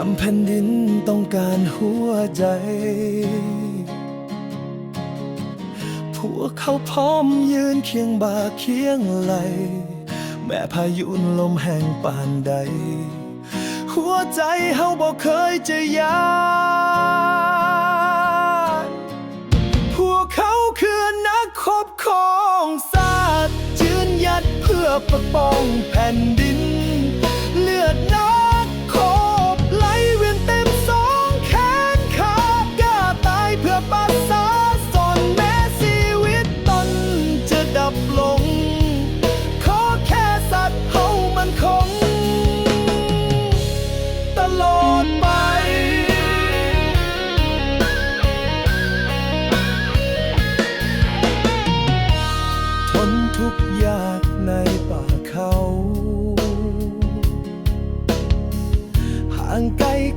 ามแผ่นดินต้องการหัวใจ พวกเขาพร้อมยืนเคียงบ่าเคียงไหล แม้พายุลมแห่งปานใด หัวใจเฮาบอกเคยจะยา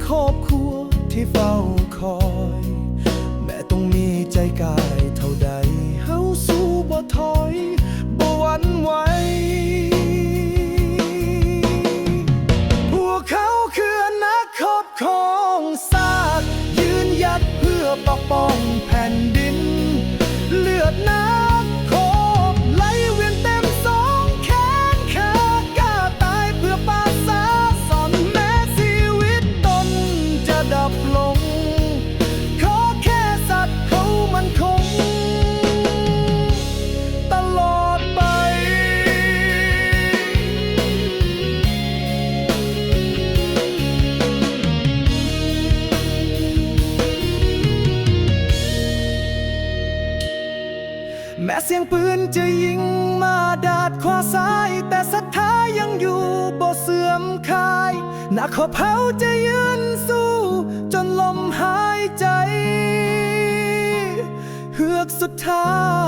ครอบครัวที่เฝ้าคอย แม้ต้องมีใจกายเท่าใดเฮาสู้บ่ถอยบ่หวั่นไหวพวกเขาคือนักคบของศาสตร์ยืนหยัดเพื่อปกป้องแผ่นดิน เลือดนัก แม้เสียงปืนจะยิงมาดาดขวาาย แต่ศรัทธายังอยู่บ่เสื่อมคายนาขอเผาจะยืนสู้ จนลมหายใจ เฮือกสุดท้าย